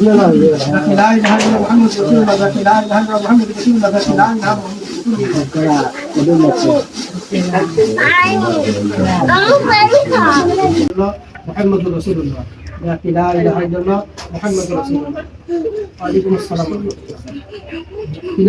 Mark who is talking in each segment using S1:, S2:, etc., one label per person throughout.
S1: لا اله الا الله محمد رسول الله لا اله الا الله محمد رسول الله لا اله الا الله محمد رسول الله محمد رسول الله لا اله الا الله محمد رسول الله وعليكم السلام ورحمه الله তিন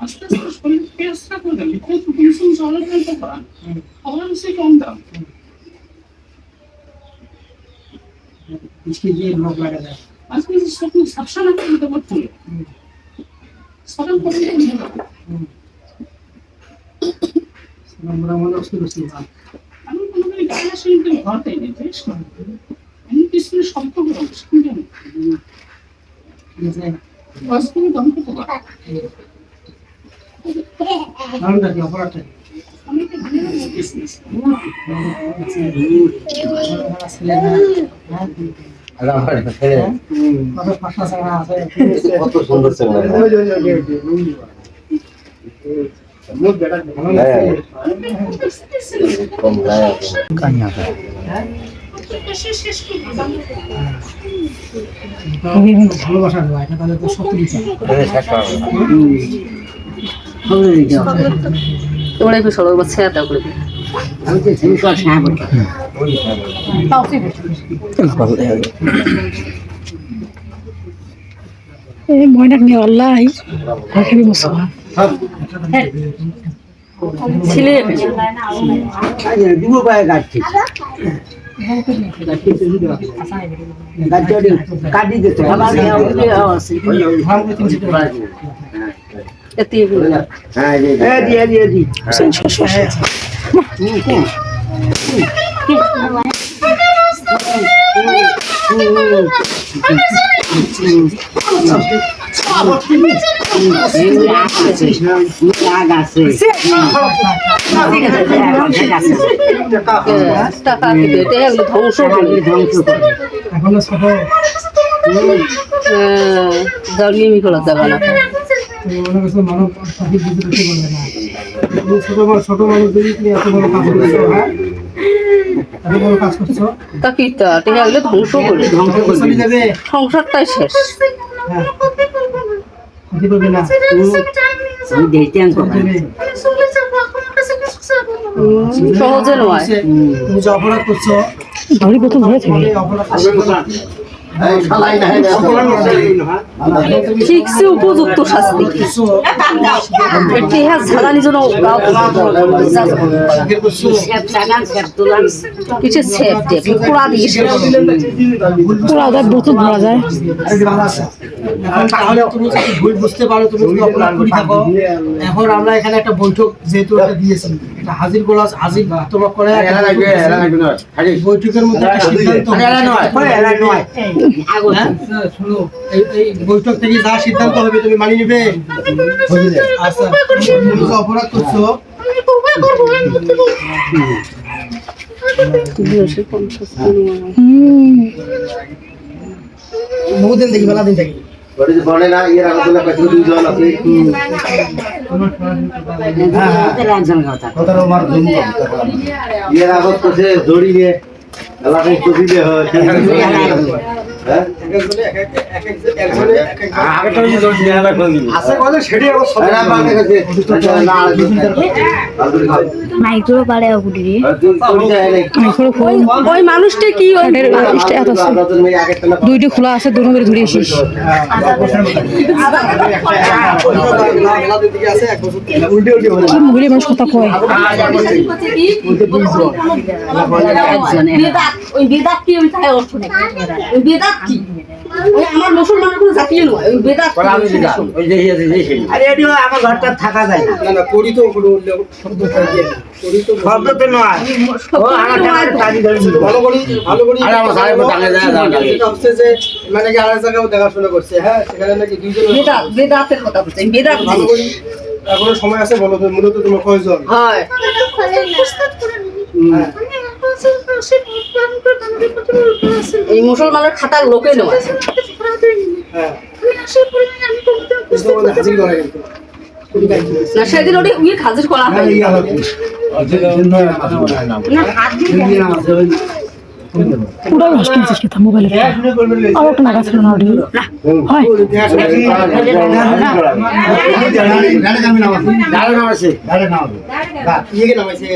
S2: আস্তে আস্তে শরীর পেঁয়াজটা করলাম খুব ভীষণ চলাচল করা আমার সে কম দাম।
S1: আজকে যে রোগ লাগা যায়
S2: আজকে সকল সাপসা না করতে পারতো। সকল করে
S1: আমরা মনে অসুস্থ করছি
S2: আমি কোনো দিন গায়ে আসলে কিন্তু ঘর দেয় না বেশ আমি পিছনে সম্পর্ক অসুবিধা
S1: নেই অসুবিধা দম্পতি কত
S3: সুন্দর
S1: ভালোবাসা নয় এটা তাহলে তো শত্রু
S4: তোমরা একটু সরল আদা করে দিও।
S5: এই ময়নাক নিয়ে আল্লাহ মুসলমান।
S4: ছিলে
S6: দিব পায়ে কাটছি কাটি দিতে
S4: ধ্বংস
S6: ধ্বংস করে
S1: এখনও ছোট
S4: করা না
S1: তুমি মনে করছ মানব পাখির ভিতরে কি বলবে না ছোট ছোট মানুষ যদি তুমি এত বড় কাজ করছ হ্যাঁ এত বড় কাজ করছ
S4: তা কি তা? এটা এগুলো ধ্বংস করে
S1: ধ্বংস করে যাবে
S4: সংসারটাই শেষ।
S1: হ্যাঁ না
S6: আমি দেখতে
S4: সহজে নয়।
S1: তুমি যে অপরাধ করছ
S5: ধরে প্রথম
S1: অপরাধ
S4: ঠিকসে উপযুক্ত শাস্তি। এটি হ্যাঁ ঝাড়ানি জন্য গাও কিছু সেফ টেপ পোড়া দিয়ে
S5: পুরা ওদের বোতল ধরা যায়।
S1: তাহলে তুমি যদি ভুল বুঝতে পারো তুমি যদি অপরাধ করে থাকো। এখন আমরা এখানে একটা বৈঠক যেহেতু দিয়েছি। এটা হাজির বলা হাজির তলব করে বৈঠকের মধ্যে সিদ্ধান্ত। হ্যাঁ? শোনো, এই- এই বৈঠক থেকে যা সিদ্ধান্ত হবে তুমি মানিয়ে নেবে। আচ্ছা। তুমি যে অপরাধ করছ। বহুদিন দেখি মেলা দিন দেখি
S3: ওটা যে বলে না, এর আগে বলে কত দুইজন আছে।
S1: হ্যাঁ হ্যাঁ
S3: কথাটা আমার জন্য কথা। এর করছে দড়ি নিয়ে, এলাকায় কষি দিয়ে হয়। হ্যাঁ
S5: মাইক্রো পারে
S4: ওই মানুষটা কি ওই
S5: এত দুইটি খোলা আছে দুটো করে ধরে আসিস কি মহিলা মানুষ কথা কয়
S4: বেদাত ওই বেদাত কি ওই ওই বেদাত কি? ওই আমার মুসলমানের কোনো জাতীয় নয় ওই বেদাত কি?
S6: আরে এটি আমার ঘরটা থাকা যায় না।
S1: না না করি তো কোনো শব্দ করি তো
S6: শব্দ তো নয়। ও আমার টাকা টানি ধরে
S1: ভালো করি ভালো করি।
S3: আরে আমার সাহেব টাকা
S1: হচ্ছে যে মানে কি আরেক জায়গায় দেখাশোনা করছে। হ্যাঁ সেখানে নাকি দুইজন
S4: বেদাত বেদাতের কথা বলছে বেদাত
S1: ভালো করি। এখনও সময় আছে বলো তো, মূলত তোমার কয়জন?
S4: হয়।
S1: হ্যাঁ।
S4: এই মুসলমানের খাতার লোকে নয়
S1: হ্যাঁ।
S4: না সেদিন ওটি উইক হাজির করা হয়
S7: ইয়া হবে
S4: না হাজির
S5: পুরো রস কিনছিস কি মোবাইলে আর একটা নাগা ছিল না অডিও হয়
S1: দেখাশোনা ইয়ে কে নামাইছে ইয়ে কে নামাইছে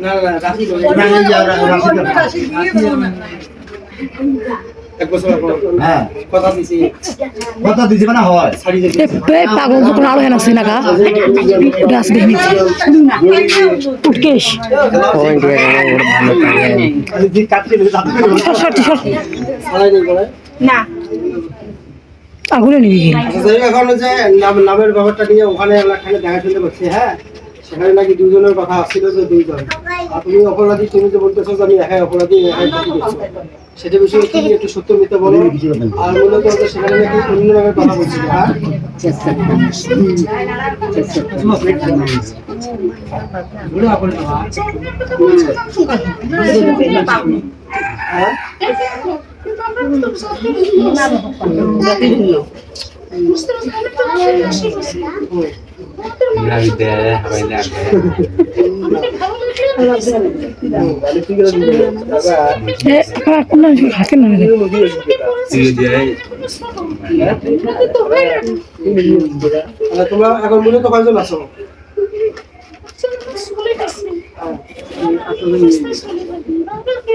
S1: না না রাশি
S7: হ্যাঁ। মানে হয়।
S5: পাগল যখন আরও হেন আছে উঠকেশ। আগুনে নিবি।
S1: আচ্ছা এখন যে নাম নামের ব্যাপারটা নিয়ে ওখানে আমরা এখানে দেখাশোনা করছি হ্যাঁ? সেখানে নাকি দুজনের কথা আসছিল যে দুইজন। আর তুমি অপরাধী তুমি যে বলতেছো যে আমি একাই অপরাধী একাই ক্ষতি করছি সেটা বিষয়ে তুমি একটু সত্য মিথ্যা বলো। আর মূলত সেখানে নাকি অন্য নামের কথা বলছিল হ্যাঁ? হ্যাঁ? তাহলে তোমরা এখন মূলত কয়জন আছো
S3: কাউকে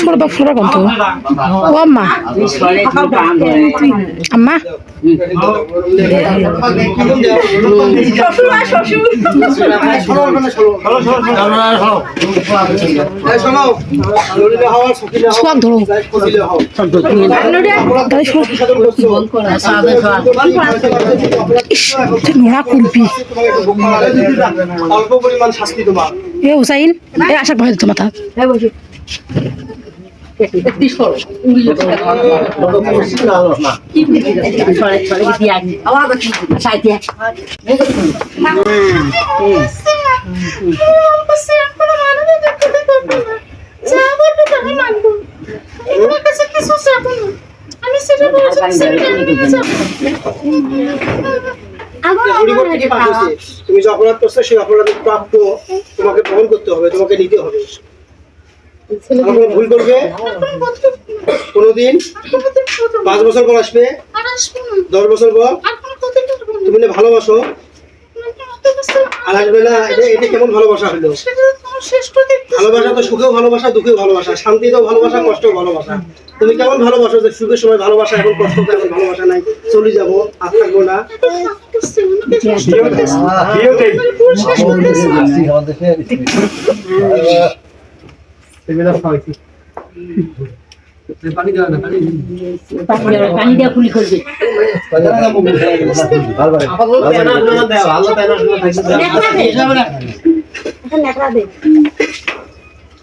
S5: ছোট বাপ ছোট কত ও আম্মা। আম্মা
S1: অল্প পরিমাণ তোমার
S5: এ হুসাইন এ আশা তো মাথা
S1: হয়েছে? তুমি যে অপরাধ করছ, সেই অপরাধের প্রাপ্য তোমাকে বহন করতে হবে, তোমাকে নিতে হবে ভুল করবে? কোনোদিন? পাঁচ বছর পর আসবে? দশ বছর পর? তুমি না ভালোবাসো? আর আসবে না। এটা এটা কেমন ভালোবাসা হলো? ভালোবাসা তো সুখেও ভালোবাসা দুঃখেও ভালোবাসা শান্তিতেও ভালোবাসা কষ্টেও ভালোবাসা। তুমি কেমন ভালোবাসো যে সুখের সময় ভালোবাসা এখন কষ্ট এখন ভালোবাসা নাই? চলে যাব আর থাকব না।
S4: পানি দিয়ে কুলি করবে।
S1: এখন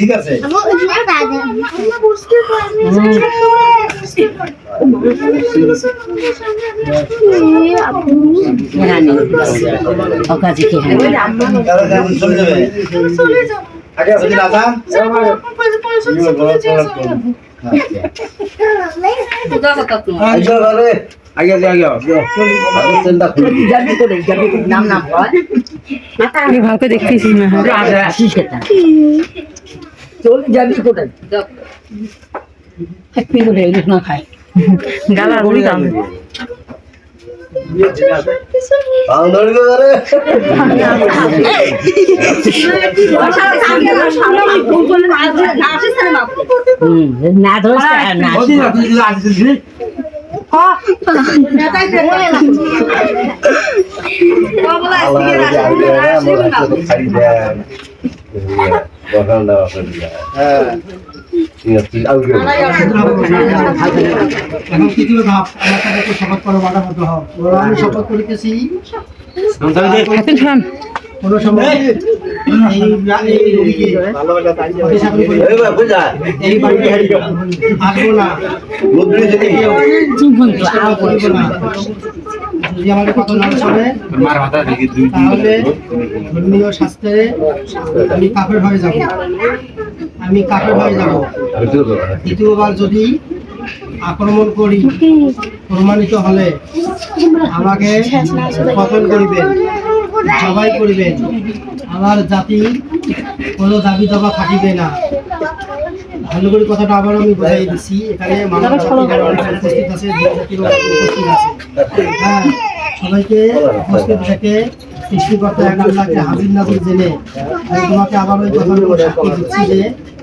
S7: ঠিক আছে।
S4: অকাজে কে হ্যাঁ
S7: চলে যাবে। আগে আছে কি রাজা
S3: আইসো ঘরে আগে আগে চিন্তা
S4: নাম নাম
S5: আমি ভালো দেখতেছি না।
S4: আসিস চলে যাবি কোথায়? এক পিস করে ইলিশ না খায়
S5: গালা বলি দাম।
S3: বান ধরে ঘরে
S4: না ধরে না
S3: হ্যাঁ
S1: শপথ করিতেছি কোনো সময় যদি আমাকে কথা না তাহলে ধর্মীয় শাস্ত্রে আমি কাফের হয়ে যাব। আমি কাফের হয়ে যাব। দ্বিতীয়বার যদি আক্রমণ করি প্রমাণিত হলে আমাকে পতন করিবেন? জবাই করবেন। আমার জাতি কোনো দাবি দাবা থাকিবে না। ভালো করে কথাটা আবার আমি বোঝাই দিচ্ছি এখানে মানব উপস্থিত আছে উপস্থিত আছে। হ্যাঁ সবাইকে উপস্থিত থেকে সৃষ্টিকর্তা এক আল্লাহকে হাজির নাজির জেনে আমি তোমাকে আবার ওই কথা সাক্ষী দিচ্ছি যে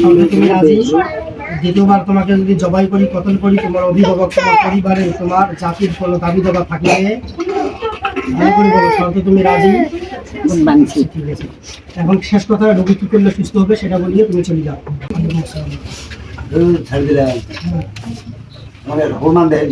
S1: শর্তে তুমি রাজি? দ্বিতীয়বার তোমাকে যদি জবাই করি কতল করি তোমার অভিভাবক তোমার পরিবারের তোমার জাতির কোনো দাবি দাবা থাকলে? ভালো করে বলো শর্তে তুমি রাজি? ঠিক আছে। এখন শেষ কথা রোগী কি করলে সুস্থ হবে সেটা বলিয়ে তুমি চলে যাও।
S3: ছাড়ি দিলাম মানে দেয়